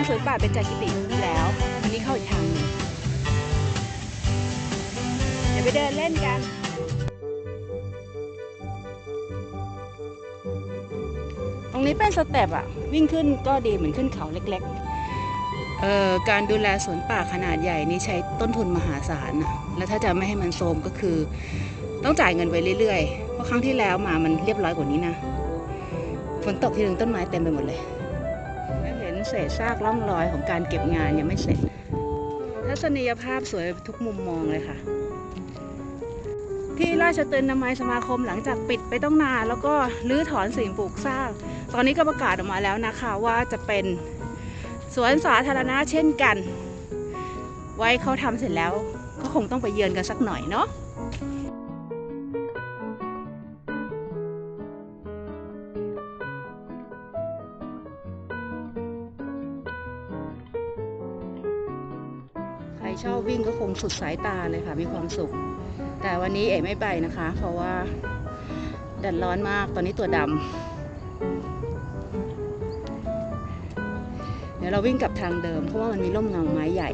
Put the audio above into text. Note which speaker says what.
Speaker 1: มาสวนป่าเป็นจากิติดีแล้ว วันนี้เข้าอีกทางหนึ่งเดี๋ยวไปเดินเล่นกันตรงนี้เป็นสเต็ปอะวิ่งขึ้นก็ดีเหมือนขึ้นเขาเล็กๆเอ่อการดูแลสวนป่าขนาดใหญ่นี่ใช้ต้นทุนมหาศาลนะแล้วถ้าจะไม่ให้มันโทรมก็คือ ต้องจ่ายเงินไปเรื่อยๆ เพราะครั้งที่แล้วมามันเรียบร้อยกว่านี้นะฝนตกทีนึงต้นไม้เต็มไปหมดเลย เห็นเศษซากร่องรอยของการเก็บงานยังไม่เสร็จ ทัศนียภาพสวยทุกมุมมองเลยค่ะ ที่ราชตืนนามัยสมาคมหลังจากปิดไปต้องนานแล้วก็รื้อถอนสิ่งปลูกสร้าง ตอนนี้ก็ประกาศออกมาแล้วนะคะว่าจะเป็นสวนสาธารณะเช่นกัน ไว้เขาทำเสร็จแล้วก็คงต้องไปเยือนกันสักหน่อยเนาะ ชอบวิ่งก็คงสุดสายตาเลยค่ะ มีความสุข แต่วันนี้เอ๋ไม่ไปนะคะ เพราะว่าแดดร้อนมากตอนนี้ตัวดำเดี๋ยวเราวิ่งกลับทางเดิม เพราะว่ามันมีร่มเงาไม้ใหญ่